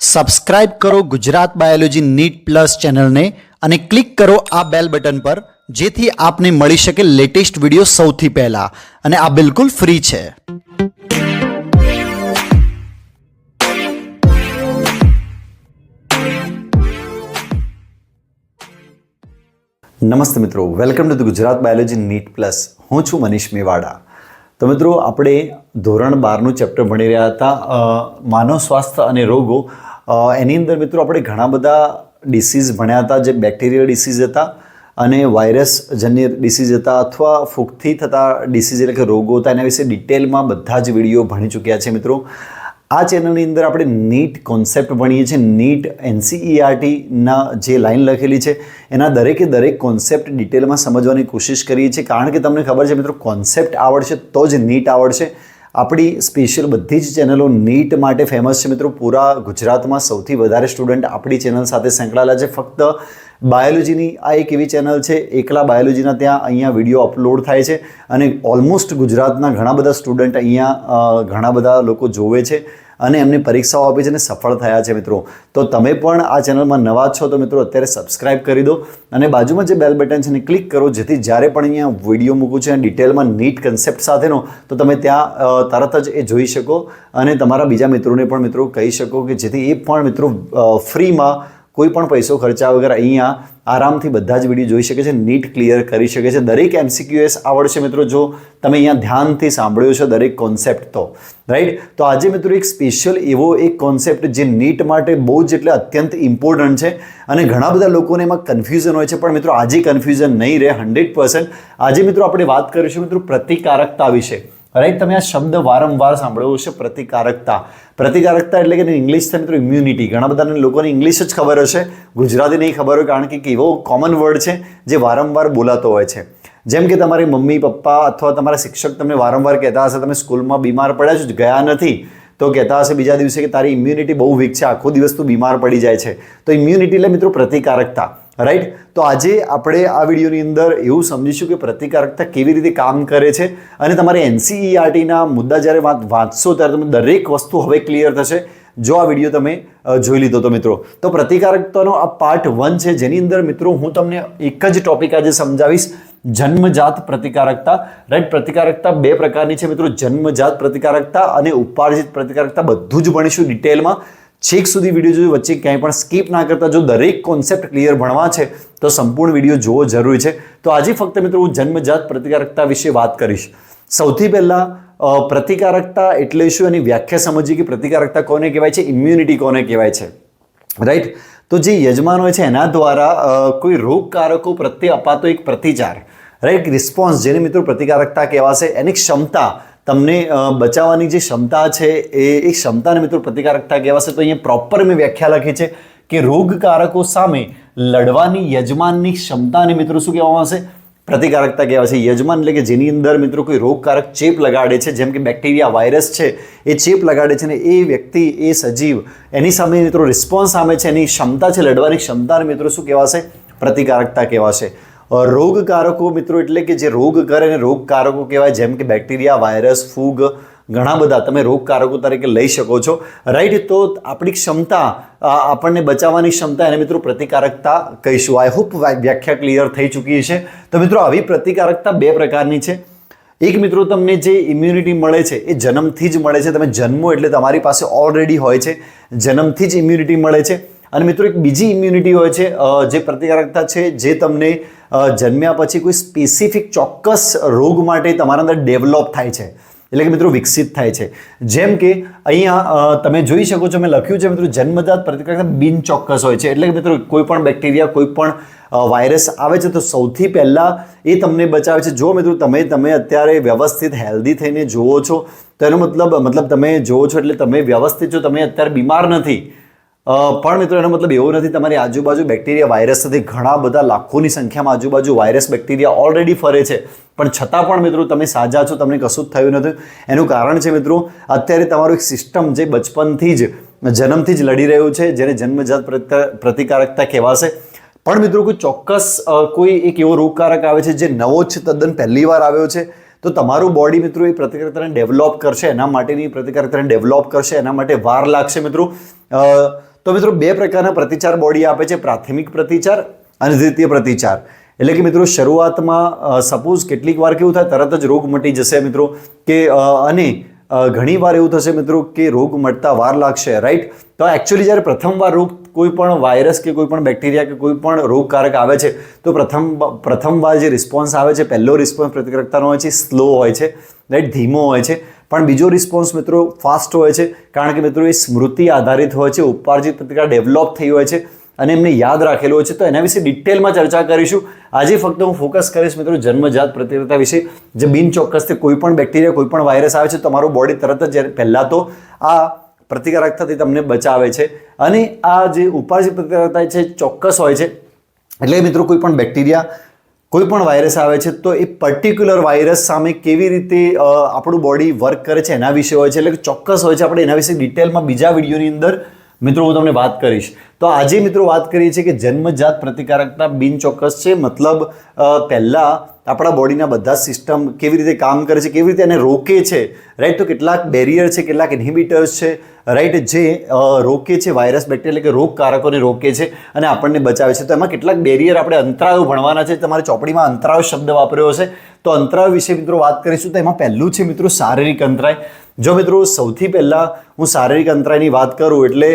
Subscribe કરો Gujarat biology NEET plus ચેનલને અને ક્લિક કરો આ બેલ બટન પર, જેથી આપને મળી શકે લેટેસ્ટ વીડિયો સૌથી પહેલા. અને આ બિલકુલ ફ્રી છે. નમસ્તે મિત્રો, welcome to the Gujarat biology NEET plus. હું છું મનીષ મેવાડા. તો મિત્રો, આપણે ધોરણ બારનું ચેપ્ટર ભણી રહ્યા હતા માનવ સ્વાસ્થ્ય અને રોગો. એની અંદર મિત્રો, આપણે ઘણા બધા ડિસીઝ ભણ્યા હતા, જે બેક્ટેરિયલ ડિસીઝ હતા અને વાયરસ જન્ય ડિસીઝ હતા અથવા ફૂગથી થતા ડિસીઝ એટલે કે રોગો હતા, એના વિશે ડિટેલમાં બધા જ વીડિયો ભણી ચૂક્યા છે મિત્રો. આ ચેનલની અંદર આપણે નીટ કોન્સેપ્ટ ભણીએ છીએ. નીટ એનસીઈઆરટીના જે લાઈન લખેલી છે, એના દરેકે દરેક કોન્સેપ્ટ ડિટેલમાં સમજવાની કોશિશ કરીએ છીએ. કારણ કે તમને ખબર છે મિત્રો, કોન્સેપ્ટ આવડશે તો જ નીટ આવડશે. આપણી સ્પેશિયલ બધી જ ચેનલો નીટ માટે ફેમસ છે મિત્રો. પૂરા ગુજરાતમાં સૌથી વધારે સ્ટુડન્ટ આપણી ચેનલ સાથે સંકળાયેલા છે. ફક્ત બાયોલોજીની આ એક એવી ચેનલ છે, એકલા બાયોલોજીના ત્યાં અહીંયા વીડિયો અપલોડ થાય છે અને ઓલમોસ્ટ ગુજરાતના ઘણા બધા સ્ટુડન્ટ અહીંયા ઘણા બધા લોકો જોવે છે અને એમની પરીક્ષાઓ આપી છે અને સફળ થયા છે મિત્રો. તો તમે પણ આ ચેનલમાં નવા છો તો મિત્રો અત્યારે સબસ્ક્રાઇબ કરી દો અને બાજુમાં જે બેલ બટન છે એને ક્લિક કરો, જેથી જ્યારે પણ અહીંયા વીડિયો મૂકું છું ડિટેલમાં નીટ કન્સેપ્ટ સાથેનો, તો તમે ત્યાં તરત જ એ જોઈ શકો અને તમારા બીજા મિત્રોને પણ મિત્રો કહી શકો કે જેથી એ પણ મિત્રો ફ્રીમાં કોઈ પણ પૈસો ખર્ચા વગર અહીંયા આરામથી બધા જ વીડિયો જોઈ શકે છે, નીટ ક્લિયર કરી શકે છે. દરેક એમસીક્યુએસ આવડશે મિત્રો, જો તમે અહીંયા ધ્યાનથી સાંભળ્યો છે દરેક કોન્સેપ્ટ તો. રાઈટ તો આજે મિત્રો એક સ્પેશિયલ એવો એક કોન્સેપ્ટ જે નીટ માટે બહુ જ એટલે અત્યંત ઇમ્પોર્ટન્ટ છે અને ઘણા બધા લોકોને એમાં કન્ફ્યુઝન હોય છે. પણ મિત્રો, આજે કન્ફ્યુઝન નહીં રહે હંડ્રેડ આજે મિત્રો આપણે વાત કરીશું મિત્રો પ્રતિકારકતા વિશે. રાઈટ તમે આ શબ્દ વારંવાર સાંભળ્યો હશે, પ્રતિકારકતા. પ્રતિકારકતા એટલે કે ઇંગ્લિશ થાય મિત્રો ઇમ્યુનિટી ઘણા બધા લોકોને ઇંગ્લિશ જ ખબર હશે, ગુજરાતી નહીં ખબર હોય, કારણ કે એવો કોમન વર્ડ છે જે વારંવાર બોલાતો હોય છે. જેમ કે તમારી મમ્મી, પપ્પા અથવા તમારા શિક્ષક તમને વારંવાર કહેતા હશે, તમે સ્કૂલમાં બીમાર પડ્યા છો ગયા નથી. તો કહેતા હશે બીજા દિવસે કે, તારી ઇમ્યુનિટી બહુ વીક છે, આખો દિવસ તું બીમાર પડી જાય છે. તો ઇમ્યુનિટી એટલે મિત્રો પ્રતિકારકતા. રાઈટ તો આજે આપણે આ વિડીયોની અંદર એવું સમજીશું કે પ્રતિકારકતા કેવી રીતે કામ કરે છે અને તમારે એનસીઈઆરટીના મુદ્દા જ્યારે વાત વાંચશો ત્યારે તમે દરેક વસ્તુ હવે ક્લિયર થશે. જો આ વીડિયો તમે જોઈ લીધો તો મિત્રો. તો પ્રતિકારકતાનો આ પાર્ટ વન છે. જેની અંદર મિત્રો હું તમને એક જ ટોપિક આજે સમજાવીશ. જન્મજાત પ્રતિકારકતા. રાઈટ પ્રતિકારકતા બે પ્રકારની છે મિત્રો. જન્મજાત પ્રતિકારકતા અને ઉપાર્જિત પ્રતિકારકતા. બધું જ ભણીશું ડિટેલમાં છેક સુધી વીડિયો જોજો વચ્ચે ક્યાંય પણ સ્કીપ ના કરતા જો દરેક કોન્સેપ્ટ ક્લિયર ભણવા છે, તો સંપૂર્ણ વીડિયો જોવો જરૂરી છે. તો આજે ફક્ત મિત્રો હું જન્મજાત પ્રતિકારકતા વિશે વાત કરીશ. સૌથી પહેલાં પ્રતિકારકતા એટલે શું? એની વ્યાખ્યા સમજીએ કે પ્રતિકારકતા કોને કહેવાય છે? ઇમ્યુનિટી કોને કહેવાય છે? રાઈટ તો જે યજમાન હોય છે, એના દ્વારા કોઈ રોગકારકો પ્રત્યે અપાતો એક પ્રતિચાર. રાઈટ રિસ્પોન્સ જેને મિત્રો પ્રતિકારકતા કહેવાશે, એની ક્ષમતા તમને બચાવવાની જે ક્ષમતા છે એ એ ક્ષમતાને મિત્રો પ્રતિકારકતા કહેવાશે. તો અહીંયા પ્રોપર મેં વ્યાખ્યા લખી છે કે રોગકારકો સામે લડવાની યજમાનની ક્ષમતાને મિત્રો શું કહેવામાં આવશે? પ્રતિકારકતા કહેવાય છે. યજમાન એટલે કે જેની અંદર મિત્રો કોઈ રોગકારક ચેપ લગાડે છે, જેમ કે બેક્ટેરિયા, વાયરસ છે, એ ચેપ લગાડે છે ને એ વ્યક્તિ, એ સજીવ, એની સામે મિત્રો રિસ્પોન્સ સામે છે, એની ક્ષમતા છે, લડવાની ક્ષમતાને મિત્રો શું કહેવાશે? પ્રતિકારકતા કહેવાશે. રોગકારકો મિત્રો, એટલે કે જે રોગ કરે અને રોગકારકો કહેવાય, જેમ કે બેક્ટેરિયા, વાયરસ, ફૂગ, ઘણા બધા, તમે રોગકારકો તરીકે લઈ શકો છો. રાઈટ તો આપણી ક્ષમતા આપણને બચાવવાની ક્ષમતા એને મિત્રો પ્રતિકારકતા કહીશું. આઈ હોપ વ્યાખ્યા ક્લિયર થઈ ચૂકી છે તો મિત્રો, આવી પ્રતિકારકતા બે પ્રકારની છે. એક મિત્રો, તમને જે ઇમ્યુનિટી મળે છે, એ જન્મથી જ મળે છે. તમે જન્મો એટલે તમારી પાસે ઓલરેડી હોય છે. જન્મથી જ ઇમ્યુનિટી મળે છે. અને મિત્રો, એક બીજી ઇમ્યુનિટી હોય છે જે પ્રતિકારકતા છે, જે તમને જન્મ્યા પછી કોઈ સ્પેસિફિક ચોક્કસ રોગ માટે તમારા અંદર ડેવલપ થાય છે. એટલે કે મિત્રો વિકસિત થાય છે. જેમ કે અહીંયા તમે જોઈ શકો છો મેં લખ્યું છે, મિત્રો જન્મજાત પ્રતિક્રિયા બિન ચોક્કસ હોય છે. એટલે કે મિત્રો કોઈ પણ બેક્ટેરિયા કોઈ પણ વાયરસ આવે છે તો સૌથી પહેલાં એ તમને બચાવે છે. જો મિત્રો તમે તમે અત્યારે વ્યવસ્થિત હેલ્ધી થઈને જુઓ છો, તો એનો મતલબ મતલબ તમે જુઓ છો એટલે તમે વ્યવસ્થિત છો, તમે અત્યારે બીમાર નથી. પણ મિત્રો એનો મતલબ એવો નથી, તમારી આજુબાજુ બેક્ટેરિયા વાયરસ વાયરસથી ઘણા બધા લાખોની સંખ્યામાં આજુબાજુ વાયરસ બેક્ટેરિયા ઓલરેડી ફરે છે. પણ છતાં પણ મિત્રો તમે સાજા છો, તમને કશું જ થયું નથી. એનું કારણ છે મિત્રો, અત્યારે તમારું એક સિસ્ટમ જે બચપનથી જ, જન્મથી જ લડી રહ્યું છે, જેને જન્મજાત પ્રતિકારકતા કહેવાશે. પણ મિત્રો કોઈ ચોક્કસ કોઈ એક એવો રોગકારક આવે છે જે નવો જ તદ્દન પહેલી વાર આવ્યો છે, તો તમારું બોડી મિત્રો એ પ્રતિકારકતાને ડેવલપ કરશે, એના માટેની પ્રતિકારકતાને ડેવલપ કરશે, એના માટે વાર લાગશે મિત્રો. તો મિત્રો બે પ્રકારના પ્રતિચાર બોડી આપે છે, પ્રાથમિક પ્રતિચાર અને દ્વિતીય પ્રતિચાર. એટલે કે મિત્રો શરૂઆતમાં સપોઝ કેટલીક વાર કેવું થાય, તરત જ રોગ મટી જશે મિત્રો, કે અને ઘણી વાર એવું થશે મિત્રો કે રોગ મટતા વાર લાગશે રાઈટ તો એકચ્યુઅલી જ્યારે પ્રથમવાર રોગ કોઈ પણ વાયરસ કે કોઈ પણ બેક્ટેરિયા કે કોઈ પણ રોગકારક આવે છે, તો પ્રથમ, પ્રથમવાર જે રિસ્પોન્સ આવે છે, પહેલો રિસ્પોન્સ પ્રતિકારકતાનો હોય છે સ્લો હોય છે રાઈટ ધીમો હોય છે. પણ બીજો રિસ્પોન્સ મિત્રો ફાસ્ટ હોય છે, કારણ કે મિત્રો એ સ્મૃતિ આધારિત હોય છે ઉપાર્જિત પ્રતિક્રિયા ડેવલપ થઈ હોય છે અને એમને યાદ રાખેલું હોય છે. તો એના વિશે ડિટેલમાં ચર્ચા કરીશું. આજે ફક્ત હું ફોકસ કરીશ મિત્રો જન્મજાત પ્રતિક્રિયા વિશે. જે બિનચોક્કસથી કોઈ પણ બેક્ટેરિયા કોઈ પણ વાયરસ આવે છે, તમારું બોડી તરત જ પહેલાં તો આ પ્રતિકારકતાથી તમને બચાવે છે. અને આ જે ઉપાર્જિત પ્રતિકારકતા છે, ચોક્કસ હોય છે. એટલે મિત્રો કોઈ પણ બેક્ટેરિયા કોઈ પણ વાયરસ આવે છે, તો એ પર્ટિક્યુલર વાયરસ સામે કેવી રીતે આપણું બોડી વર્ક કરે છે એના વિશે હોય છે, એટલે ચોક્કસ હોય છે, આપણે એના વિશે ડિટેલમાં બીજા વિડીયોની અંદર મિત્રો, હું તમને વાત કરીશ. તો આજે મિત્રો વાત કરીએ છીએ કે જન્મજાત પ્રતિકારકતા બિનચોક્કસ છે. મતલબ પહેલાં આપણા બોડીના બધા સિસ્ટમ કેવી રીતે કામ કરે છે, કેવી રીતે એને રોકે છે રાઈટ તો કેટલાક બેરિયર છે, કેટલાક ઇન્હિબિટર્સ છે રાઈટ જે રોકે છે વાયરસ બેક્ટેરિયા એટલે કે રોગકારકોને રોકે છે અને આપણને બચાવે છે. તો એમાં કેટલાક બેરિયર આપણે અંતરાયો ભણવાના છે. તમારે ચોપડીમાં અંતરાયો શબ્દ વાપર્યો હશે. તો અંતરાયો વિશે મિત્રો વાત કરીશું. તો એમાં પહેલું છે મિત્રો શારીરિક અંતરાય. જો મિત્રો સૌથી પહેલાં હું શારીરિક અંતરાયની વાત કરું એટલે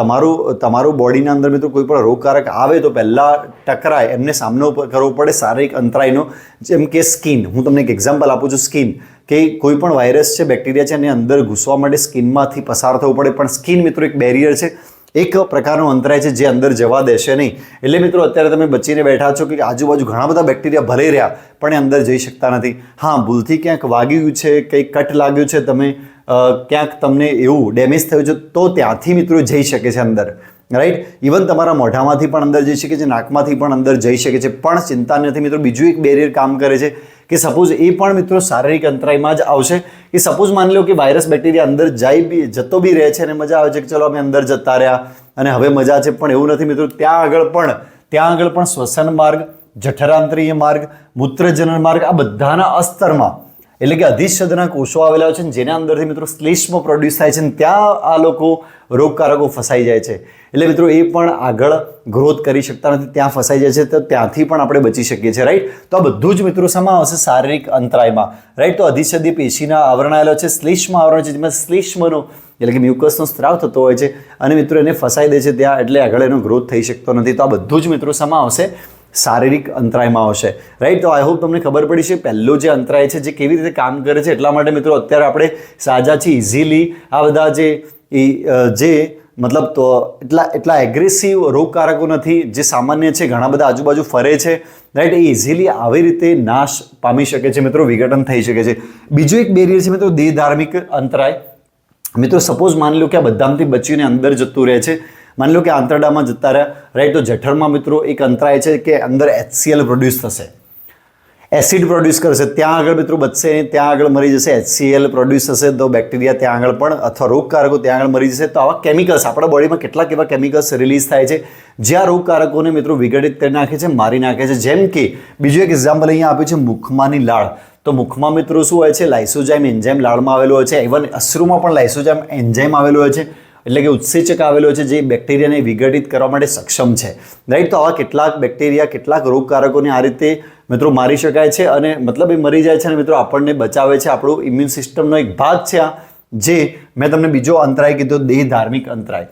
તમારું તમારું બોડીના અંદર મિત્રો કોઈ પણ રોગકારક આવે તો પહેલાં ટકરાય. એમને સામનો કરવો પડે શારીરિક અંતરાયનો. જેમ કે સ્કિન. હું તમને એક એક્ઝામ્પલ આપું છું સ્કિન. કે કોઈ પણ વાયરસ છે, બેક્ટેરિયા છે, એને અંદર ઘૂસવા માટે સ્કિનમાંથી પસાર થવું પડે. પણ સ્કિન મિત્રો એક બેરિયર છે. એક પ્રકારનો અંતરાય છે જે અંદર જવા દેશે નહીં. એટલે મિત્રો, અત્યારે તમે બચીને બેઠા છો કે આજુબાજુ ઘણા બધા બેક્ટેરિયા ભલે રહ્યા, પણ એ અંદર જઈ શકતા નથી. હા, ભૂલથી ક્યાંક વાગ્યું છે, કંઈક કટ લાગ્યું છે, તમે ક્યાંક તમને એવું ડેમેજ થયું છે, તો ત્યાંથી મિત્રો જઈ શકે છે અંદર. રાઈટ ઇવન તમારા મોઢામાંથી પણ અંદર જઈ શકે છે, નાકમાંથી પણ અંદર જઈ શકે છે, પણ ચિંતા નથી મિત્રો. બીજું એક બેરિયર કામ કરે છે કે સપોઝ એ પણ મિત્રો શારીરિક અંતરાયમાં જ આવશે. કે સપોઝ માની લો કે વાયરસ બેક્ટેરિયા અંદર જાય બી, જતો બી રહે છે અને મજા આવે છે કે ચલો અમે અંદર જતા રહ્યા અને હવે મજા છે, પણ એવું નથી મિત્રો. ત્યાં આગળ પણ, ત્યાં આગળ પણ શ્વસન માર્ગ, જઠરાંતરીય માર્ગ, મૂત્રજનન માર્ગ આ બધાના અસ્તરમાં એટલે કે અધિચ્છદના કોષો આવેલા છે જેના અંદરથી મિત્રો શ્લેષ્મ પ્રોડ્યુસ થાય છે ત્યાં આ લોકો રોગકારકો ફસાઈ જાય છે. એટલે મિત્રો એ પણ આગળ ગ્રોથ કરી શકતા નથી, ત્યાં ફસાઈ જાય છે તો ત્યાંથી પણ આપણે બચી શકીએ છીએ રાઈટ તો આ બધું જ મિત્રો શામાં આવશે શારીરિક અંતરાયમાં રાઈટ તો અધિચ્છદીય પેશીના આવરણ આવેલા છે, શ્લેષ્મ આવરણ છે, જેમાં શ્લેષ્મનો એટલે કે મ્યુકસનો સ્ત્રાવ થતો હોય છે અને મિત્રો એને ફસાઈ દે છે ત્યાં એટલે આગળ એનો ગ્રોથ થઈ શકતો નથી. તો આ બધું જ મિત્રો સમા આવશે. શારીરિક અંતરાયમાં આવશે. રાઈટ તો આઈ હોપ તમને ખબર પડી છે, પહેલો જે અંતરાય છે, જે કેવી રીતે કામ કરે છે, એટલા માટે મિત્રો અત્યારે આપણે સાજા છીએ ઇઝીલી આ બધા જે જે મતલબ તો એટલા એટલા એગ્રેસિવ રોગકારકો નથી, જે સામાન્ય છે, ઘણા બધા આજુબાજુ ફરે છે. રાઈટ એ ઇઝીલી આવી રીતે નાશ પામી શકે છે મિત્રો, વિઘટન થઈ શકે છે. બીજું એક બેરિયર છે મિત્રો, દેહ ધાર્મિક અંતરાય. મિત્રો સપોઝ માની લો કે આ બધામાંથી બચીને અંદર જતું રહે છે. માની લો કે આંતરડામાં જતા રહ્યા રાઈટ તો જઠરમાં મિત્રો એક અંતરાય છે કે અંદર એચસીએલ પ્રોડ્યુસ થશે. એસિડ પ્રોડ્યુસ કરશે. ત્યાં આગળ મિત્રો બચશે નહીં, ત્યાં આગળ મરી જશે. એચસીએલ પ્રોડ્યુસ થશે તો બેક્ટેરિયા ત્યાં આગળ પણ અથવા રોગકારકો ત્યાં આગળ મરી જશે. તો આવા કેમિકલ્સ આપણા બોડીમાં કેટલાક એવા કેમિકલ્સ રિલીઝ થાય છે જ્યાં રોગકારકોને મિત્રો વિઘટિત કરી નાખે છે, મારી નાખે છે. જેમ કે બીજું એક એક્ઝામ્પલ અહીંયા આપ્યું છે, મુખમાંની લાળ. તો મુખમાં મિત્રો શું હોય છે? લાઇસોજાઇમ એન્ઝાઇમ લાળમાં આવેલો હોય છે. ઇવન અશ્રુમાં પણ લાઇસોજાઇમ એન્ઝાઇમ આવેલો હોય છે. એટલે કે ઉત્સેચક આવેલો છે જે બેક્ટેરિયાને વિઘટિત કરવા માટે સક્ષમ છે. રાઈટ તો આવા કેટલાક બેક્ટેરિયા, કેટલાક રોગકારકોને આ રીતે મિત્રો મારી શકાય છે અને મતલબ એ મરી જાય છે અને મિત્રો આપણને બચાવે છે. આપણું ઇમ્યુન સિસ્ટમનો એક ભાગ છે આ, જે મેં તમને બીજો અંતરાય કીધો, દેહ ધાર્મિક અંતરાય.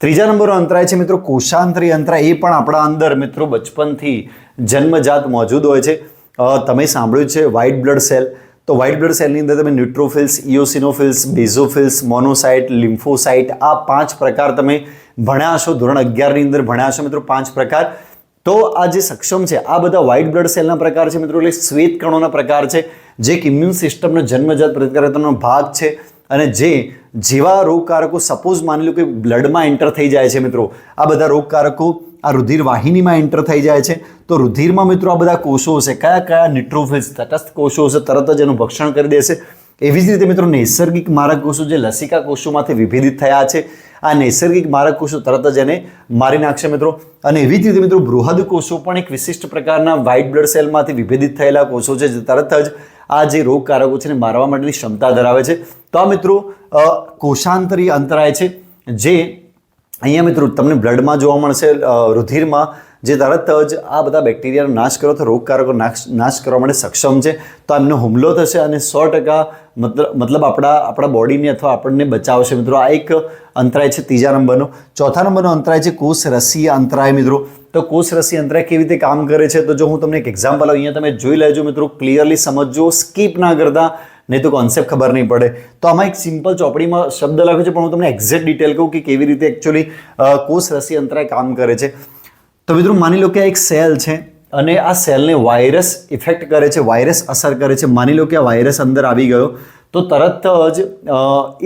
ત્રીજા નંબરનો અંતરાય છે મિત્રો કોષાંતરી અંતરાય. એ પણ આપણા અંદર મિત્રો બચપનથી જન્મજાત મોજૂદ હોય છે. તમે સાંભળ્યું છે વ્હાઇટ બ્લડ સેલ તો વ્હાઇટ બ્લડ સેલની અંદર તમે ન્યુટ્રોફિલ્સ, ઇઓસિનોફિલ્સ, બેઝોફિલ્સ, મોનોસાઇટ, લિમ્ફોસાઇટ, આ પાંચ પ્રકાર તમે ભણ્યા છો ધોરણ અગિયારની અંદર ભણ્યા છો મિત્રો, પાંચ પ્રકાર. તો આ જે સક્ષમ છે, આ બધા વ્હાઇટ બ્લડ સેલના પ્રકાર છે મિત્રો, એટલે શ્વેત કણોના પ્રકાર છે, જે એક ઇમ્યુન સિસ્ટમનો જન્મજાત પ્રતિકારકતાનો ભાગ છે, અને જે જેવા રોગકારકો સપોઝ માની લો કે બ્લડમાં એન્ટર થઈ જાય છે મિત્રો, આ બધા રોગકારકો આ રુધિર વાહિનીમાં એન્ટર થઈ જાય છે. તો રુધિરમાં મિત્રો આ બધા કોષો હશે. કયા કયા નિટ્રોફિલ્સ તટસ્થ કોષો હશે, તરત જ એનું ભક્ષણ કરી દેશે. એવી જ રીતે મિત્રો નૈસર્ગિક મારક કોષો જે લસિકા કોષોમાંથી વિભેદિત થયા છે, આ નૈસર્ગિક મારક કોષો તરત જ એને મારી નાખશે મિત્રો. અને એવી જ રીતે મિત્રો બૃહદ કોષો પણ એક વિશિષ્ટ પ્રકારના વ્હાઇટ બ્લડ સેલમાંથી વિભેદિત થયેલા કોષો છે, જે તરત જ આ જે રોગકારકો છે એને મારવા માટેની ક્ષમતા ધરાવે છે. તો આ મિત્રો કોષાંતરી અંતરાય છે, જે અહીંયા મિત્રો તમને બ્લડમાં જોવા મળશે રુધિરમાં જે તરત જ આ બધા બેક્ટેરિયાનો નાશ કરો તો રોગકારકો નાશ નાશ કરવા માટે સક્ષમ છે. તો એમનો હુમલો થશે અને સો ટકા મતલબ મતલબ આપણા આપણા બોડીને અથવા આપણને બચાવશે. મિત્રો આ એક અંતરાય છે ત્રીજા નંબરનો. ચોથા નંબરનો અંતરાય છે કોષ રસી અંતરાય, મિત્રો. તો કોષ રસી અંતરાય કેવી રીતે કામ કરે છે? તો જો હું તમને એક એક્ઝામ્પલ અહીંયા તમે જોઈ લેજો મિત્રો ક્લિયરલી સમજજો સ્કીપ ના કરતા. નહીં તો કોન્સેપ્ટ ખબર નહીં પડે. તો આમાં એક સિમ્પલ ચોપડીમાં શબ્દ લખ્યો છે, પણ હું તમને એક્ઝેક્ટ ડિટેલ કહું કે કેવી રીતે એકચ્યુઅલી કોષ રસી અંતરાય કામ કરે છે. તો મિત્રો માની લો કે આ એક સેલ છે અને આ સેલને વાયરસ ઇફેક્ટ કરે છે વાયરસ અસર કરે છે. માની લો કે આ વાયરસ અંદર આવી ગયો, તો તરત જ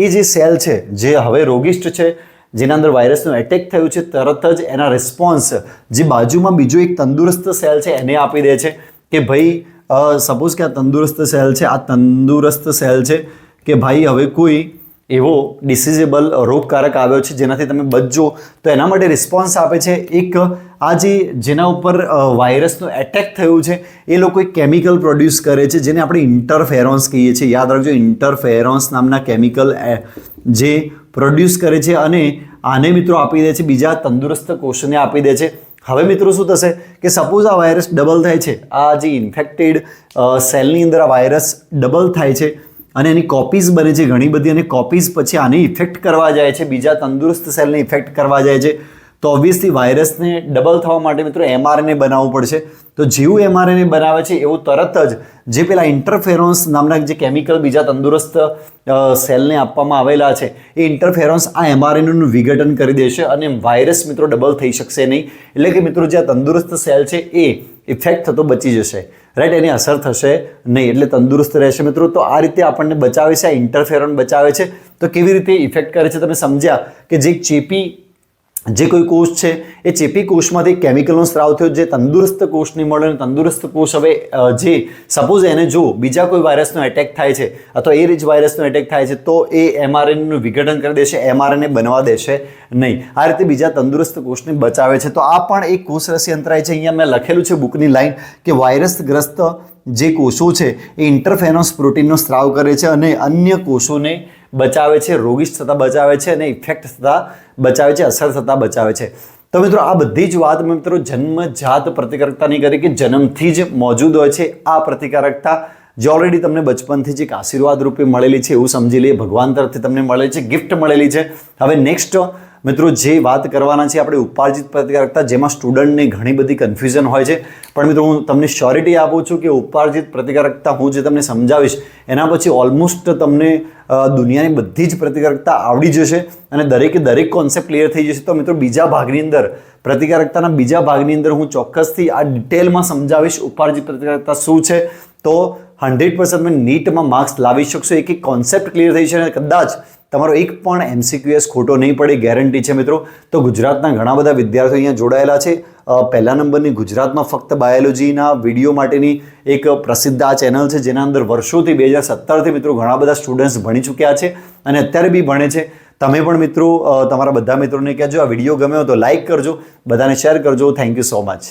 એ જે સેલ છે, જે હવે રોગિષ્ટ છે, જેના અંદર વાયરસનું એટેક થયું છે, તરત જ એના રિસ્પોન્સ જે બાજુમાં બીજો એક તંદુરસ્ત સેલ છે, એને આપી દે છે કે ભાઈ સપોઝ કે આ તંદુરસ્ત સેલ છે, આ તંદુરસ્ત સેલ છે, કે ભાઈ હવે કોઈ એવો ડિસીઝેબલ રોગકારક આવ્યો છે, જેનાથી તમે બચજો, તો એના માટે રિસ્પોન્સ આપે છે એક, આ જે જેના ઉપર વાયરસનું એટેક થયું છે, એ લોકો એક કેમિકલ પ્રોડ્યુસ કરે છે, જેને આપણે ઇન્ટરફેરોન્સ કહીએ છીએ. યાદ રાખજો ઇન્ટરફેરોન્સ નામના કેમિકલ જે પ્રોડ્યુસ કરે છે અને આને મિત્રો આપી દે છે, બીજા તંદુરસ્ત કોષને આપી દે છે. હવે મિત્રો શું થશે કે સપોઝ આ વાયરસ ડબલ થાય છે, આ જે ઇન્ફેક્ટેડ સેલની અંદર આ વાયરસ ડબલ થાય છે અને એની કોપીઝ બને છે, ઘણી બધી અને કોપીઝ પછી આને ઇફેક્ટ કરવા જાય છે, બીજા તંદુરસ્ત સેલને ઇફેક્ટ કરવા જાય છે. તો ઓબ્વિયસલી વાયરસને ડબલ થવા માટે મિત્રો એમઆરએનએ બનાવવું પડશે. તો જેવું એમઆરએનએ બનાવે છે, એવું તરત જ જે પેલા ઇન્ટરફેરોન્સ નામના જે કેમિકલ બીજા તંદુરસ્ત સેલને આપવામાં આવેલા છે, એ ઇન્ટરફેરોન્સ આ એમઆરએનએનું વિઘટન કરી દેશે અને વાયરસ મિત્રો ડબલ થઈ શકશે નહીં. એટલે કે મિત્રો જે આ તંદુરસ્ત સેલ છે, એ ઇફેક્ટ થતો બચી જશે. રાઈટ એની અસર થશે નહીં. એટલે તંદુરસ્ત રહેશે મિત્રો. તો આ રીતે આપણને બચાવે છે, આ ઇન્ટરફેરોન બચાવે છે. તો કેવી રીતે ઇફેક્ટ કરે છે? તમે સમજ્યા કે જે ચેપી જે કોઈ કોષ છે, એ ચેપી કોષમાંથી કેમિકલનો સ્ત્રાવ થયો, જે તંદુરસ્ત કોષને મળે અને તંદુરસ્ત કોષ હવે જે સપોઝ એને જો બીજા કોઈ વાયરસનો એટેક થાય છે, અથવા એ જ વાયરસનો એટેક થાય છે, તો એ એમઆરએનનું વિઘટન કરી દેશે એમઆરએનએ બનવા દેશે નહીં. આ રીતે બીજા તંદુરસ્ત કોષને બચાવે છે. તો આ પણ એક કોષ રસી અંતરાય છે. અહીંયા મેં લખેલું છે બુકની લાઈન કે વાયરસગ્રસ્ત જે કોષો છે, એ ઇન્ટરફેનોસ પ્રોટીનનો સ્ત્રાવ કરે છે અને અન્ય કોષોને બચાવે છે, રોગીશ થતાં બચાવે છે અને ઇફેક્ટ થતાં બચાવે છે, અસર થતાં બચાવે છે. તો મિત્રો, આ બધી જ વાત મિત્રો જન્મજાત પ્રતિકારકતાની કરી કે જન્મથી જ મોજૂદ હોય છે. આ પ્રતિકારકતા જે ઓલરેડી તમને બચપનથી જ એક આશીર્વાદ રૂપે મળેલી છે એવું સમજી લઈએ. ભગવાન તરફથી તમને મળેલી છે ગિફ્ટ મળેલી છે. હવે નેક્સ્ટ મિત્રો, જે વાત કરવાના છે, આપણે ઉપાર્જિત પ્રતિકારકતા જેમાં સ્ટુડન્ટને ઘણી બધી કન્ફ્યુઝન હોય છે. પણ મિત્રો, હું તમને શ્યોરિટી આપું છું કે ઉપાર્જિત પ્રતિકારકતા હું જે તમને સમજાવીશ, એના પછી ઓલમોસ્ટ તમને દુનિયાની બધી જ પ્રતિકારકતા આવડી જશે અને દરેકે દરેક કોન્સેપ્ટ ક્લિયર થઈ જશે. તો મિત્રો, બીજા ભાગની અંદર પ્રતિકારકતાના બીજા ભાગની અંદર હું ચોક્કસથી આ ડિટેલમાં સમજાવીશ ઉપાર્જિત પ્રતિકારકતા શું છે. તો હંડ્રેડ પર્સન્ટ તમે નીટમાં માર્ક્સ લાવી શકશો. એક એક કોન્સેપ્ટ ક્લિયર થઈ છે અને કદાચ તમારો એક પણ એમસીક્યુએસ ખોટો નહીં પડે ગેરંટી છે મિત્રો. તો ગુજરાતના ઘણા બધા વિદ્યાર્થીઓ અહીંયા જોડાયેલા છે. પહેલા નંબરની ગુજરાતમાં ફક્ત બાયોલોજીના વીડિયો માટેની એક પ્રસિદ્ધ આ ચેનલ છે, જેના અંદર વર્ષોથી, બે હજાર સત્તરથી મિત્રો ઘણા બધા સ્ટુડન્ટ્સ ભણી ચૂક્યા છે અને અત્યારે બી ભણે છે. તમે પણ મિત્રો તમારા બધા મિત્રોને કહેજો, આ વીડિયો ગમ્યો તો લાઈક કરજો. બધાને શેર કરજો. Thank you so much